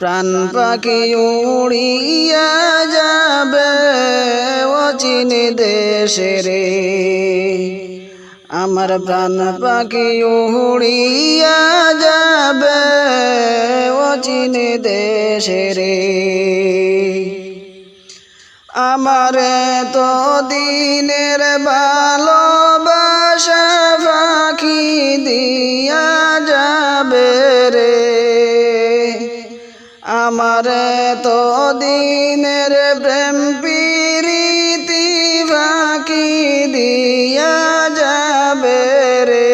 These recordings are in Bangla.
প্রাণ পাখি উড়িয়া যাবে অচিন দেশে রে আমার প্রাণ পাখি উড়িয়া যাবে অচিন দেশে রে আমার তো দিনের ভালোবাসা আমার তো দিনের প্রেম প্রীতি বাকি দিয়া যাবে রে।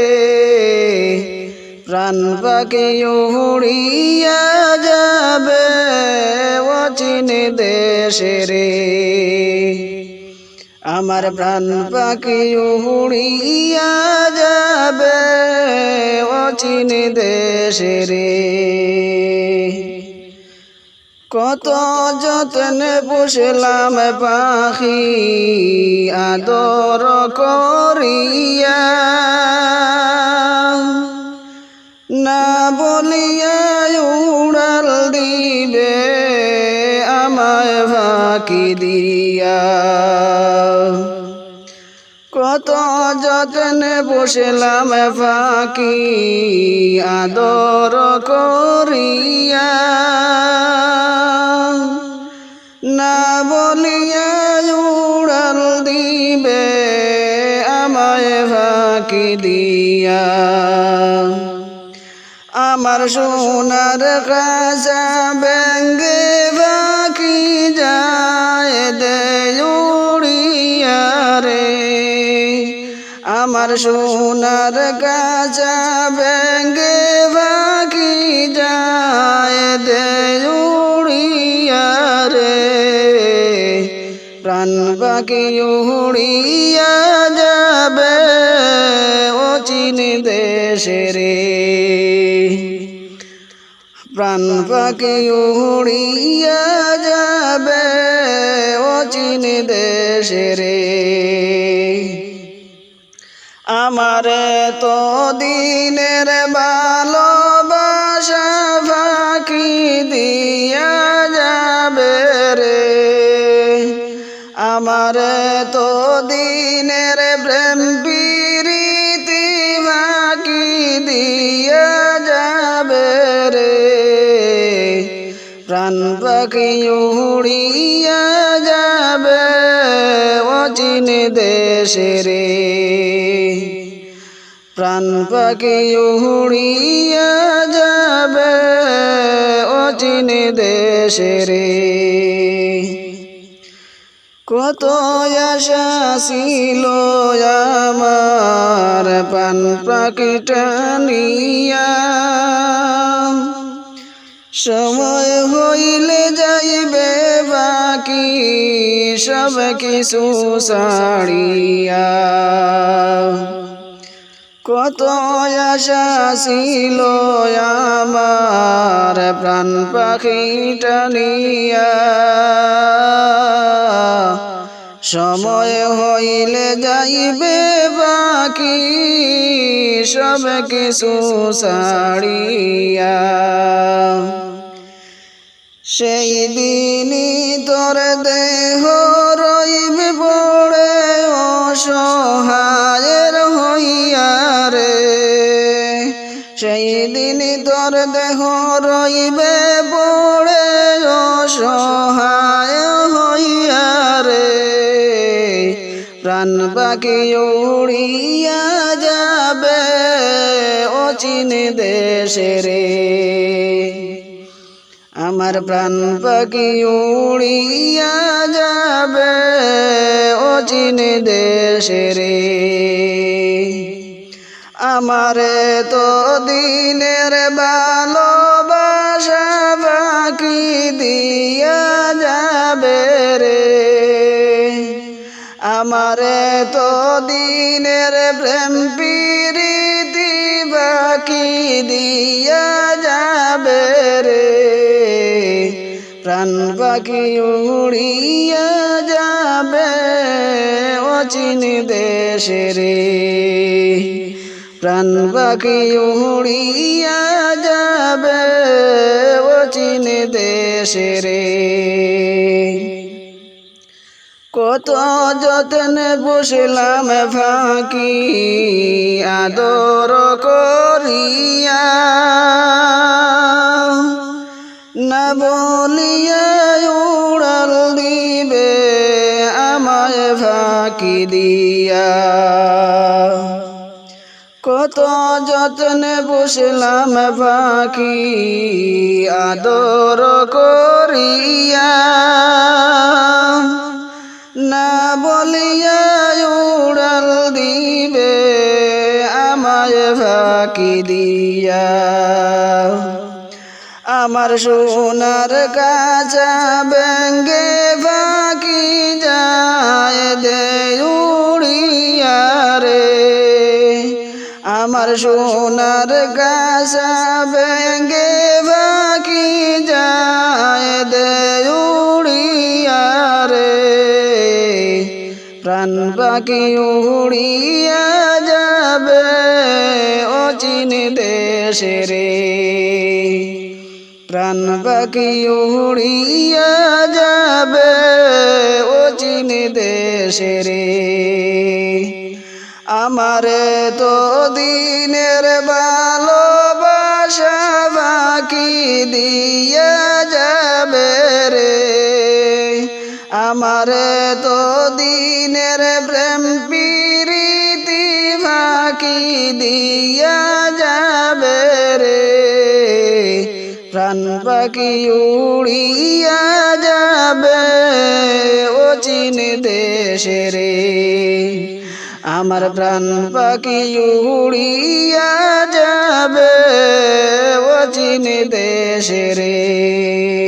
প্রাণ পাখি উড়িয়া যাবে অচিন দেশে রে। আমার প্রাণ পাখি উড়িয়া যাবে অচিন দেশে রে। কত যত্ন পুষলাম পাখি আদর করিয়া। না বলিয়া উড়াল দিবে আমায় ফাঁকি দিয়া। কত যত্ন বসলাম ফাঁকি আদর করিয়া। না বলিয়া উড়াল দিবে আমায় ফাঁকি দিয়া। আমার সোনার কাজা আমার সোনার কাজা ব্যঙ্গে বাকি যায়, দে রে। প্রাণ বাকি উড়িয়া যাবে অচিন দেশে রে প্রাণ পাখি উড়িয়া যাবে অচিন দেশে রে আমার তো দিনের ভালোবাসা ফাঁকি দিয়া যাবে রে। আমার তো দিনের প্রেম প্রীতি ফাঁকি দিয়া যাবে রে। প্রাণ পাখি উড়িয়া অচিন দেশে রে প্রাণ পাখি উড়িয়া যাবে অচিন দেশে রে কত আমার পান পাখিটানিয়া সময় হইলে যাইবে বাকি সব কিছু সাড়িয়া কত আশা আমার প্রাণ পাখিটা নিয়া সময় হইলে যাইবে বাকি সব কিছু সাড়িয়া সেই দিনই তোর দেহ রইবে পড়ে, অসহায়ের হইয়া রে। সেই দিনই তোর দেহ রইবে পড়ে, অসহায় হইয়া রে। প্রাণ বাকি উড়িয়া যাবে অচিন দেশে রে। আমার প্রাণ পাখি উড়িয়া যাবে অচিন দেশে রে আমার তো দিনের ভালোবাসা বাকি দিয়া যাবে রে। আমার তো দিনের প্রেম প্রীতি বাকি দিয়া প্রাণ পাখি উড়িয়া যাবে অচিন দেশে রে প্রাণ পাখি উড়িয়া যাবে অচিন দেশে রে কত যতনে বসলাম ফাঁকি আদর করিয়া। না বলিয়া উড়াল দিবে, আমায় ফাঁকি দিয়া। কত যতনে বসলাম পাখি আদর করিয়া। না বলিয়া উড়াল দিবে, আমায় ফাঁকি দিয়া। আমার সোনার কাঁচা ব্যঙ্গে বাকি যায় দে রে। আমার সোনার কাঁচা ব্যঙ্গে বাকি যায় দে রে। প্রাণ পাখি উড়িয়া যাবে অচিন দেশে রে। প্রাণ পাখি উড়িয়া যাবে অচিন দেশে রে আমার তো দিনের ভালোবাসা বাকি দিয়া যাবে রে। আমার তো দিনের প্রেম প্রীতি ফাঁকি দিয়া পাখি উড়িয়া যাবে ও চিন দেশে রে? আমার প্রাণ পাখি উড়িয়া যাবে ও চিন দেশে রে?